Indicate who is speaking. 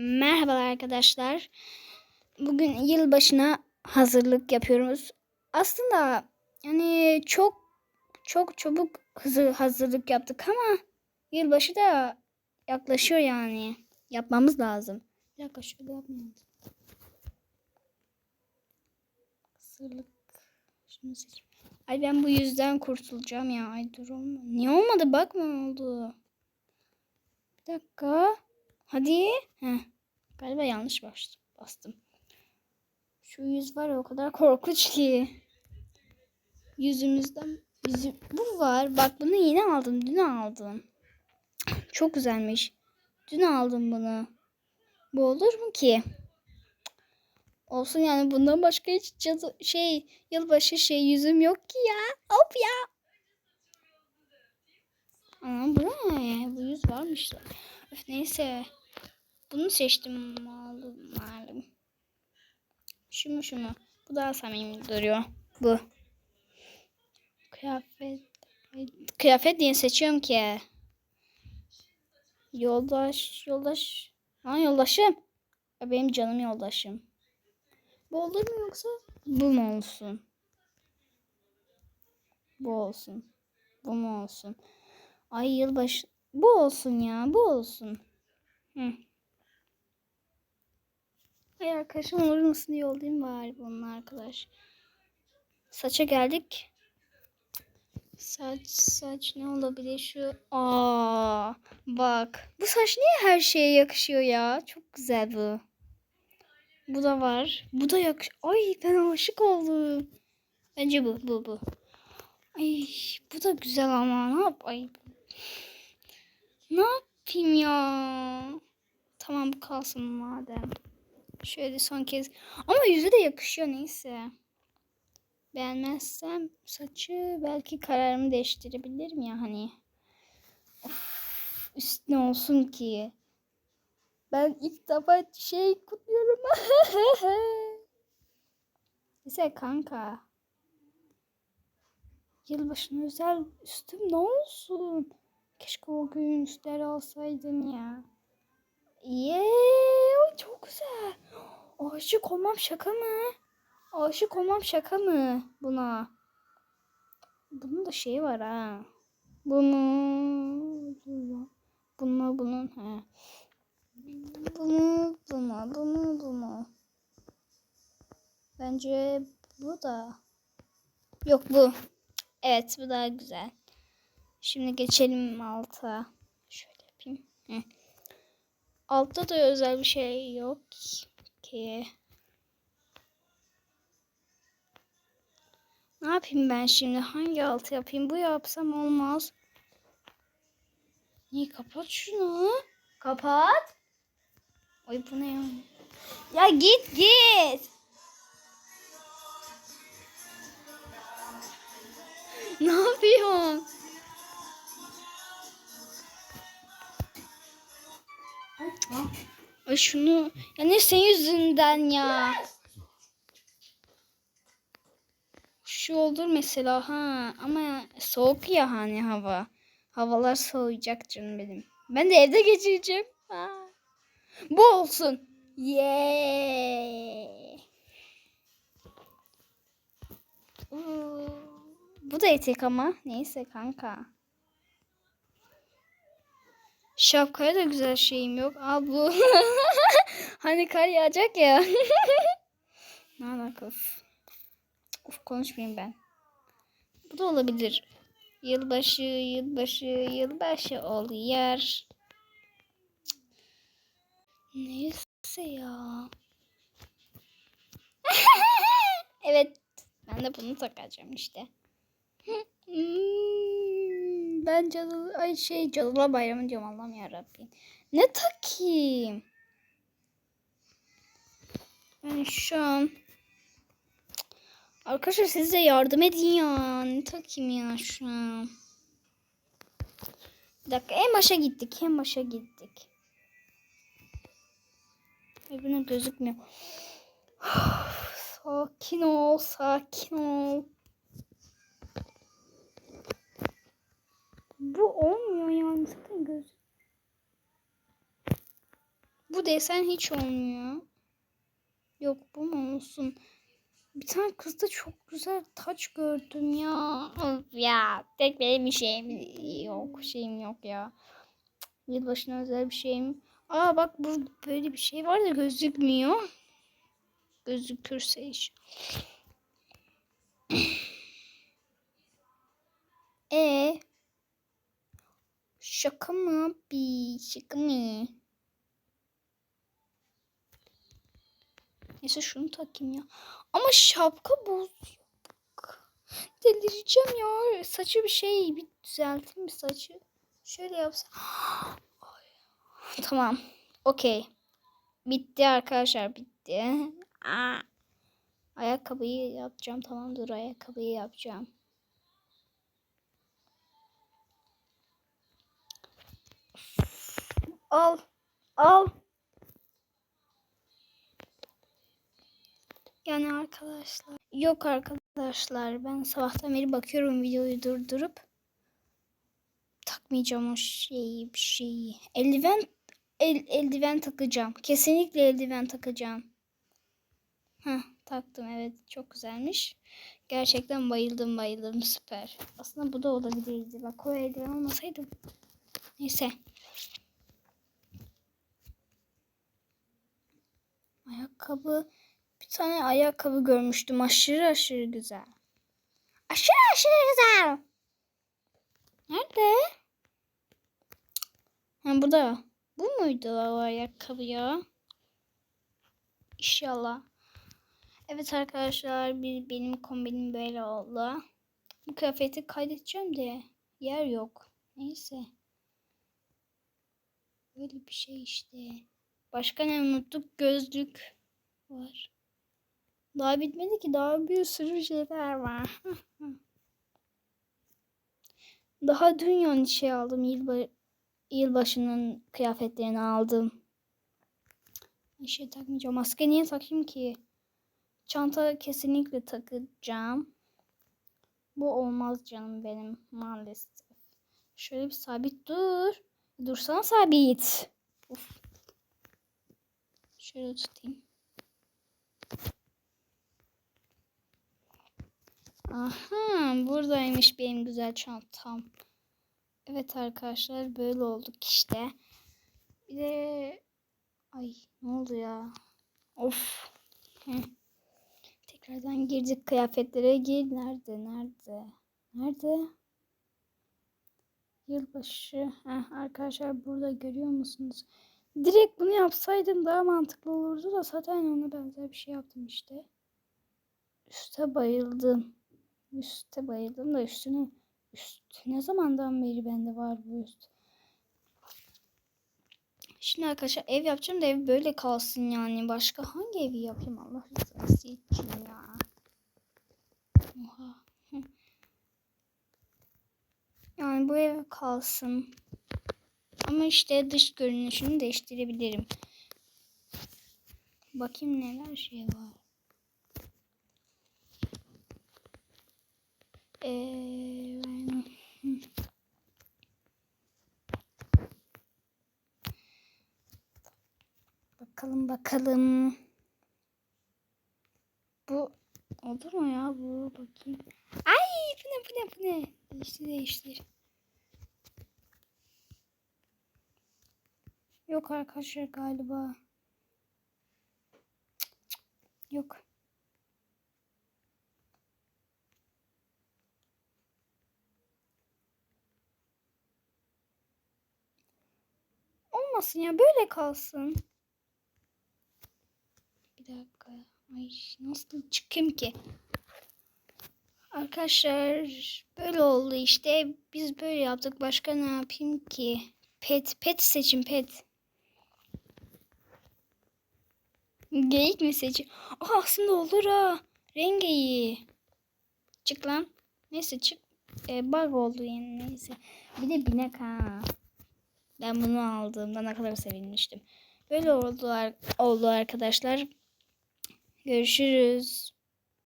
Speaker 1: Merhabalar arkadaşlar. Bugün yılbaşına hazırlık yapıyoruz. Aslında yani çok çok çabuk hızlı hazırlık yaptık ama yılbaşı da yaklaşıyor yani. Yapmamız lazım. Bir dakika şöyle. Hazırlık. Şunu seç. Ay ben bu yüzden kurtulacağım ya. Ay dur olma. Niye olmadı? Bakma oldu. Bir dakika. Hadi. Heh. Galiba yanlış bas- bastım. Şu yüz var ya o kadar korkunç ki. Yüzümüzden yüzü bu var. Bak bunu yeni aldım. Dün aldım. Çok güzelmiş. Dün aldım bunu. Bu olur mu ki? Olsun yani bundan başka hiç cadı, şey yılbaşı şey yüzüm yok ki ya. Hop ya. Aa, bu ne? Bu yüz varmış. Öf, neyse. Bunu seçtim malum malum. Şu mu? Bu daha samimi duruyor. Bu. Kıyafet. Kıyafet diye seçiyorum ki. Yoldaş, yoldaş. Ha yoldaşım. Benim canım yoldaşım. Bu olur mu yoksa? Bu mu olsun? Bu olsun. Bu mu olsun? Ay yılbaşı. Bu olsun ya. Bu olsun. Hı. Ay arkadaşım olur musun diye yollayayım bari bunun arkadaş. Saça geldik. Saç saç ne olabilir şu? Aa bak. Bu saç niye her şeye yakışıyor ya? Çok güzel bu. Bu da var. Bu da yakış. Ay ben aşık oldum. Bence bu bu bu. Ay bu da güzel ama ne yap? Ay. Ne yapayım ya? Tamam kalsın madem. Şöyle son kez. Ama yüzü de yakışıyor neyse. Beğenmezsem saçı belki kararımı değiştirebilirim ya hani. Of, üstüne olsun ki. Ben ilk defa şey kutluyorum. Neyse kanka. Yılbaşına özel üstüm ne olsun? Keşke o gün üstler alsaydım ya. Yeee çok güzel. Aşık olmam şaka mı? Aşık olmam şaka mı buna? Bunun da şeyi var ha. Bunu bununla bunun ha. Bunu bunu bunu bunu. Bence bu da. Yok bu. Evet bu daha güzel. Şimdi geçelim alta. Şöyle yapayım. Heh. Altta da özel bir şey yok ki. Ne yapayım ben şimdi? Hangi altı yapayım? Bu yapsam olmaz. Niye kapat şunu? Kapat. Ay bu ne ya? Ya git git. ne yapıyorsun? Ay şunu ya ne senin yüzünden ya. Şu olur mesela ha ama soğuk ya hani hava. Havalar soğuyacak canım benim. Ben de evde geçireceğim. Ha. Bu olsun. Yeah. Bu da etek ama. Neyse kanka. Şapkaya da güzel şeyim yok. Al bu. hani kar yağacak ya. ne alaka? Of. Of konuşmayayım ben. Bu da olabilir. Yılbaşı, yılbaşı, yılbaşı ol yer. Neyse ya. evet. Ben de bunu takacağım işte. Ben cadı ay şey cadılar bayramı diyorum Allah'ım yarabbim. Ne takayım? Ben şu an Arkadaşlar siz de yardım edin ya. Ne takayım ya şu an? Bir dakika en başa gittik. En başa gittik. Buna gözükmüyor. sakin ol. Sakin ol. Bu olmuyor yani. Zaten göz. Bu desen hiç olmuyor. Yok bu mu olsun? Bir tane kızda çok güzel taç gördüm ya. Ya tek benim bir şeyim yok. Şeyim yok ya. Yılbaşına özel bir şeyim. Aa bak bu böyle bir şey var da gözükmüyor. Gözükürse iş. E Şaka mı bir şaka mı? Neyse şunu takayım ya. Ama şapka bozuk. Delireceğim ya. Saçı bir şey bir düzelteyim bir saçı. Şöyle yapsam. Tamam. Okey. Bitti arkadaşlar bitti. Ayakkabıyı yapacağım. Tamam dur ayakkabıyı yapacağım. Al. Al. Yani arkadaşlar. Yok arkadaşlar. Ben sabahtan beri bakıyorum videoyu durdurup. Takmayacağım o şeyi bir şeyi. Eldiven el, eldiven takacağım. Kesinlikle eldiven takacağım. Heh, taktım evet çok güzelmiş. Gerçekten bayıldım bayıldım süper. Aslında bu da olabilirdi. Bak o eldiven olmasaydı. Neyse. Ayakkabı. Bir tane ayakkabı görmüştüm. Aşırı aşırı güzel. Aşırı aşırı güzel. Nerede? Ha burada. Bu muydu o ayakkabı ya? İnşallah. Evet arkadaşlar bir, benim kombinim böyle oldu. Bu kıyafeti kaydedeceğim de yer yok. Neyse. Böyle bir şey işte. Başka ne unuttuk? Gözlük var. Daha bitmedi ki. Daha bir sürü şeyler var. Daha dün yani şey aldım. Yılba yılbaşının kıyafetlerini aldım. Bir şey takmayacağım. Maske niye takayım ki? Çanta kesinlikle takacağım. Bu olmaz canım benim maalesef. Şöyle bir sabit dur. Dursana sabit. Uf. Şöyle tutayım. Aha buradaymış benim güzel çantam. Evet arkadaşlar böyle olduk işte. Bir de ay ne oldu ya? Of. Heh. Tekrardan girdik kıyafetlere gir. Nerede? Nerede? Nerede? Yılbaşı. Heh, arkadaşlar burada görüyor musunuz? Direkt bunu yapsaydım daha mantıklı olurdu da zaten ona benzer bir şey yaptım işte. Üste bayıldım. Üste bayıldım da üstüne üst ne zamandan beri bende var bu üst. Şimdi arkadaşlar ev yapacağım da ev böyle kalsın yani. Başka hangi evi yapayım Allah rızası için ya. Oha. Yani bu ev kalsın. Ama işte dış görünüşünü değiştirebilirim. Bakayım neler şey var. Ee. Bakalım bakalım. Bu olur mu ya bu bakayım. Ay bu ne bu ne bu ne? Değiştir değiştir. Yok arkadaşlar galiba. Yok. Olmasın ya böyle kalsın. Bir dakika. Ay nasıl çıkayım ki? Arkadaşlar böyle oldu işte. Biz böyle yaptık. Başka ne yapayım ki? Pet. Pet seçin pet. Geyik mi seçin? Aa, aslında olur ha. Rengeyi. Çık lan. Neyse çık. Ee, bug oldu yani neyse. Bir de binek ha. Ben bunu aldığımda ne kadar sevinmiştim. Böyle oldu, oldu arkadaşlar. Görüşürüz.